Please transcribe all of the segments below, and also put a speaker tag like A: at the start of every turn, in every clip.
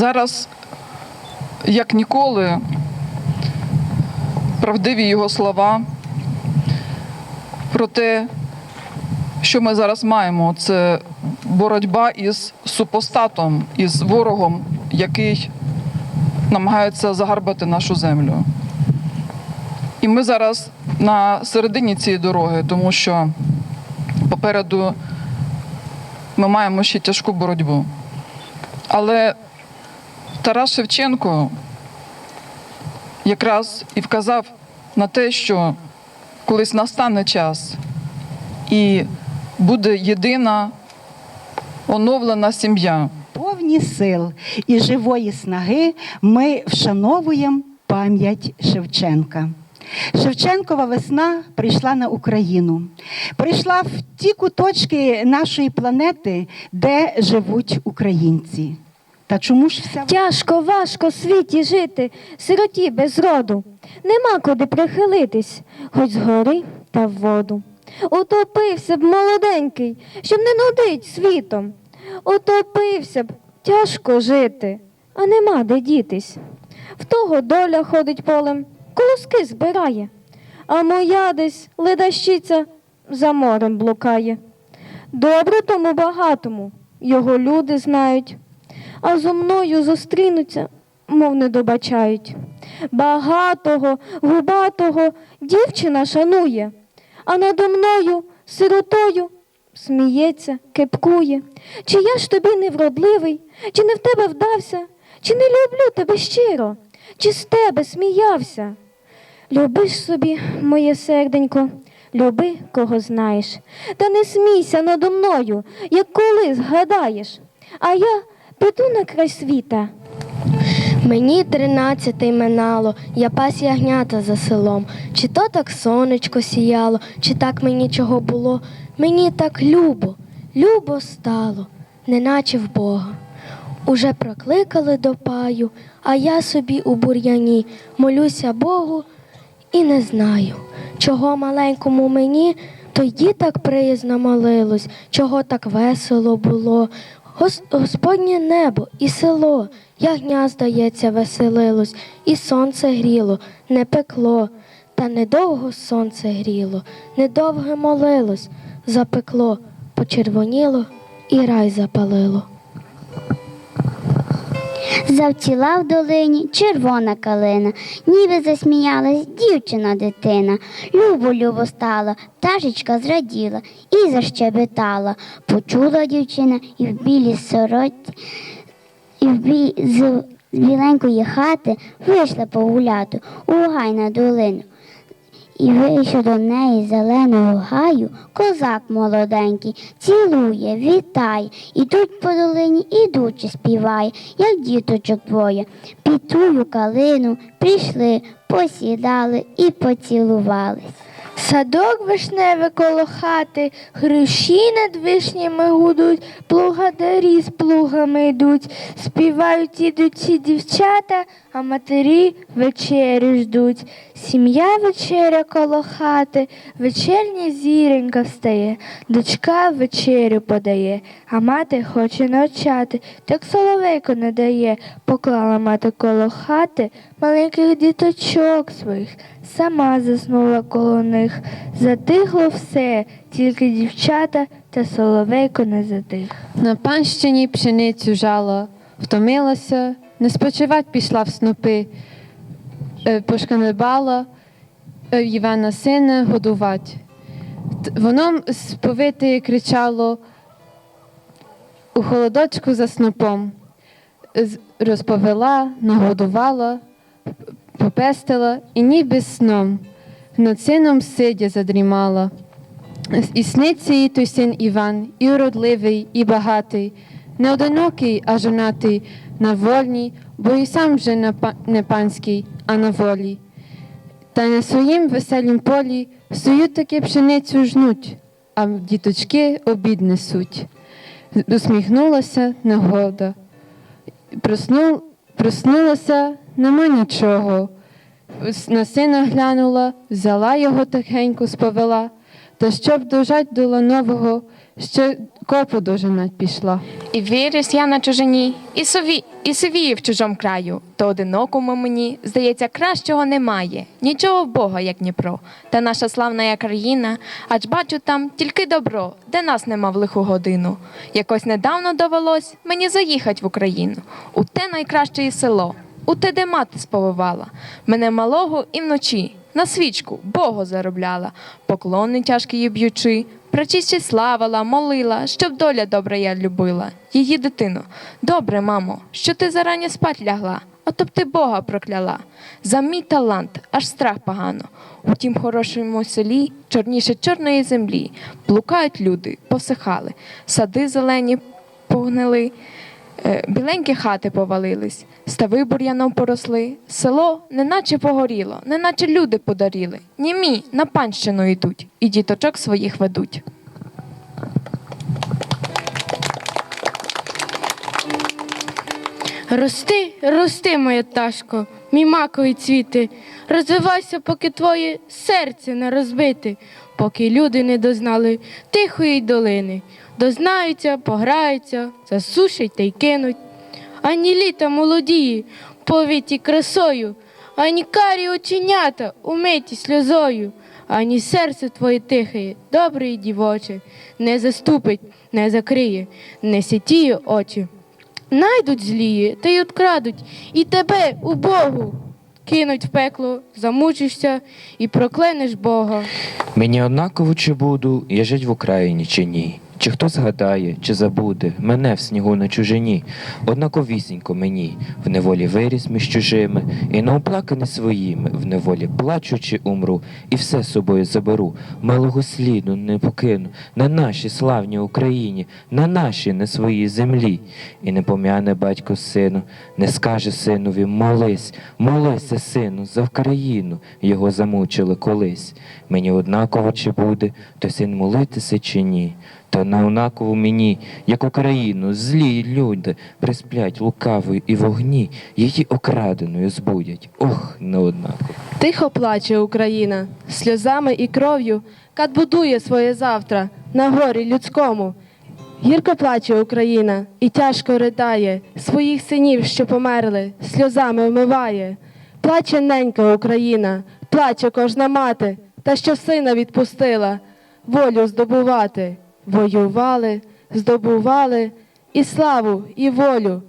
A: Зараз, як ніколи, правдиві його слова про те, що ми зараз маємо, це боротьба із супостатом, із ворогом, який намагається загарбати нашу землю. І ми зараз на середині цієї дороги, тому що попереду ми маємо ще тяжку боротьбу. Але Тарас Шевченко якраз і вказав на те, що колись настане час і буде єдина оновлена сім'я.
B: Повні сил і живої снаги ми вшановуємо пам'ять Шевченка. Шевченкова весна прийшла на Україну, прийшла в ті куточки нашої планети, де живуть українці. Та чому ж вся
C: Тяжко, важко світі жити, сироті без роду. Нема куди прихилитись, хоч згори та в воду. Утопився б молоденький, щоб не нудить світом. Утопився б, тяжко жити, а нема де дітись. В того доля ходить полем, колоски збирає, а моя десь ледащиця за морем блукає. Добре тому багатому, його люди знають а зо мною зустрінуться, мов не добачають. Багатого, губатого дівчина шанує, а надо мною, сиротою, сміється, кепкує. Чи я ж тобі невродливий, чи не в тебе вдався, чи не люблю тебе щиро, чи з тебе сміявся? Любиш собі, моє серденько, люби, кого знаєш, та не смійся надо мною, як коли згадаєш. А я піду на край світа.
D: Мені тринадцятий минало, я пас ягнята за селом. Чи то так сонечко сіяло, чи так мені чого було. Мені так любо, любо стало, неначе в Бога. Уже прокликали до паю, а я собі у бур'яні молюся Богу і не знаю, чого маленькому мені тоді так приязно молилось, чого так весело було. Гос- Господнє небо і село, ягня, здається, веселилось, і сонце гріло, не пекло, та недовго сонце гріло, недовго молилось, запекло, почервоніло і рай запалило.
E: Завціла в долині червона калина, ніби засміялась дівчина дитина. Любо любо стала, пташечка зраділа і защебетала. Почула дівчина і в білій сороці, і в бі... з... з біленької хати вийшла погуляти у гай на долину. І вийшов до неї зеленого гаю козак молоденький, цілує, вітає, ідуть по долині, ідучи співає, як діточок двоє. Під тую калину прийшли, посідали і поцілувались.
D: Садок вишневий коло хати, хрущі над вишнями гудуть, плугадарі з плугами йдуть, співають ідуть ці дівчата, а матері вечерю ждуть. Сім'я вечеря коло хати, вечерня зіронька встає, дочка вечерю подає, а мати хоче навчати, так соловейко не дає, поклала мати коло хати маленьких діточок своїх, сама заснула коло них. Затихло все, тільки дівчата та соловейко не затих.
F: На панщині пшеницю жала, втомилася, не спочивать пішла в снопи, Е, пошканебала е, Івана сина годувать. Воно сповите кричало у холодочку за снопом, З- розповела, нагодувала, попестила і ніби сном над сином сидя задрімала. І сниться їй той син Іван, і уродливий, і багатий, не одинокий, а жонатий, на вольній, бо і сам вже не панський, а на волі. Та на своїм веселім полі свою таки пшеницю жнуть, а діточки обід несуть. Усміхнулася негода. Проснул, проснулася, нема нічого. На сина глянула, взяла його тихенько сповела, та щоб дожать до ланового, ще копу дожинать пішла.
G: І виріс я на чужині, і сові І сивію в чужому краю, то одинокому мені, здається, кращого немає. Нічого Бога, як Дніпро, та наша славна країна, аж бачу там тільки добро, де нас нема в лиху годину. Якось недавно довелось мені заїхать в Україну, у те найкраще село, у те, де мати сповивала, мене малого і вночі. На свічку Богу заробляла, поклони тяжкі їй б'ючи, причисті славила, молила, щоб доля добра я любила. Її дитину, добре, мамо, що ти зарані спать лягла, а то б ти Бога прокляла. За мій талант, аж страх погано. У тім хорошому селі, чорніше чорної землі, блукають люди, посихали, сади зелені погнили. Е, Біленькі хати повалились, стави бур'яном поросли, село неначе погоріло, неначе люди подаріли. Німі на панщину йдуть, і діточок своїх ведуть.
H: Рости, рости, моя пташко, мій макові цвіти, розвивайся, поки твоє серце не розбите, поки люди не дознали тихої долини, дознаються, пограються, засушать та й кинуть. Ані літа молодії, повіті красою, ані карі оченята, умиті сльозою, ані серце твоє тихе, добре і дівоче, не заступить, не закриє, не сітіє очі. Найдуть злії та й открадуть, і тебе, убогу, кинуть в пекло, замучишся і проклянеш Бога.
I: Мені однаково, чи буду я жить в Україні, чи ні. Чи хто згадає, чи забуде мене в снігу на чужині, однаковісінько мені, в неволі виріс між чужими, і на оплакані своїми, в неволі плачучи умру, і все з собою заберу, милого сліду не покину на нашій славній Україні, на нашій не своїй землі. І не пом'яне батько сину, не скаже синові, молись, молися, сину, за Вкраїну, його замучили колись. Мені однаково чи буде, то син молитися чи ні. Та на однаково мені, як Україну, злі люди присплять лукавою і вогні, її окраденою збудять. Ох, не однаково.
J: Тихо плаче Україна, сльозами і кров'ю, кат будує своє завтра на горі людському. Гірко плаче Україна і тяжко ридає, своїх синів, що померли, сльозами вмиває. Плаче ненька Україна, плаче кожна мати, та що сина відпустила, волю здобувати. Воювали, здобували і славу, і волю.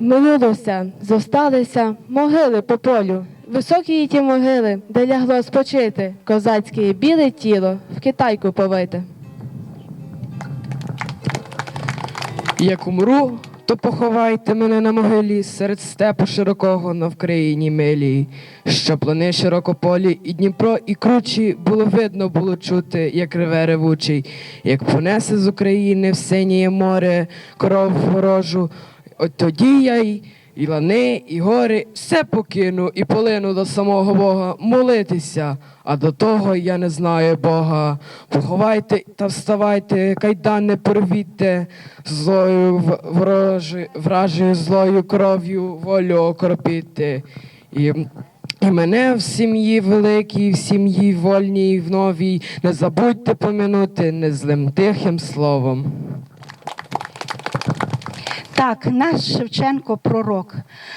J: Минулося, зосталися могили по полю. Високі ті могили, де лягло спочити, козацьке біле тіло в китайку повите.
K: Як умру, то поховайте мене на могилі серед степу широкого на Вкраїні милій, що плани широкополі, і Дніпро, і кручі було видно, було чути, як реве ревучий, як понесе з України в синє море кров ворожу. От тоді я й і лани, і гори, все покину і полину до самого Бога молитися. А до того я не знаю Бога. Поховайте та вставайте, кайдан порвіте, злою в- ворожі, вражою злою кров'ю волю окропіти. І, і мене в сім'ї великій, в сім'ї вольній, в новій, не забудьте помянути незлим тихим словом.
B: Так, наш Шевченко пророк.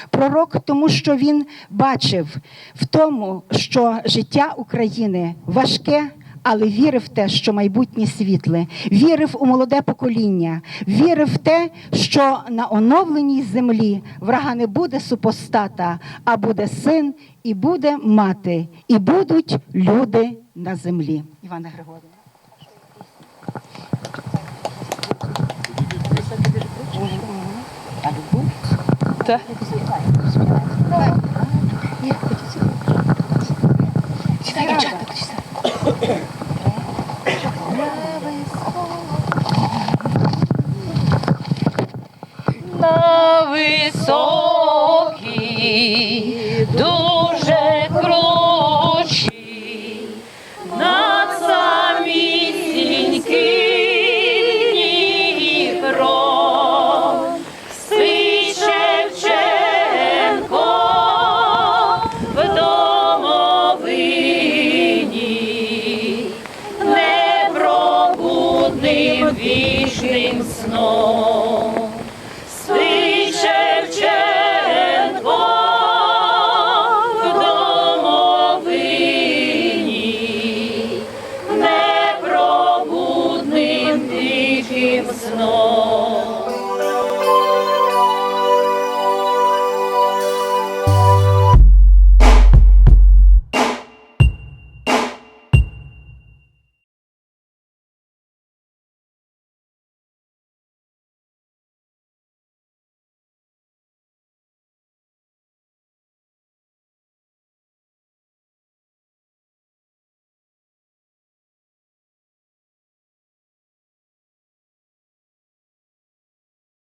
B: Пророк, тому що він бачив в тому, що життя України важке. Але вірив в те, що майбутнє світле, вірив у молоде покоління, вірив в те, що на оновленій землі врага не буде супостата, а буде син, і буде мати, і будуть люди на землі. Івана Григорівна.
L: на високій, дуже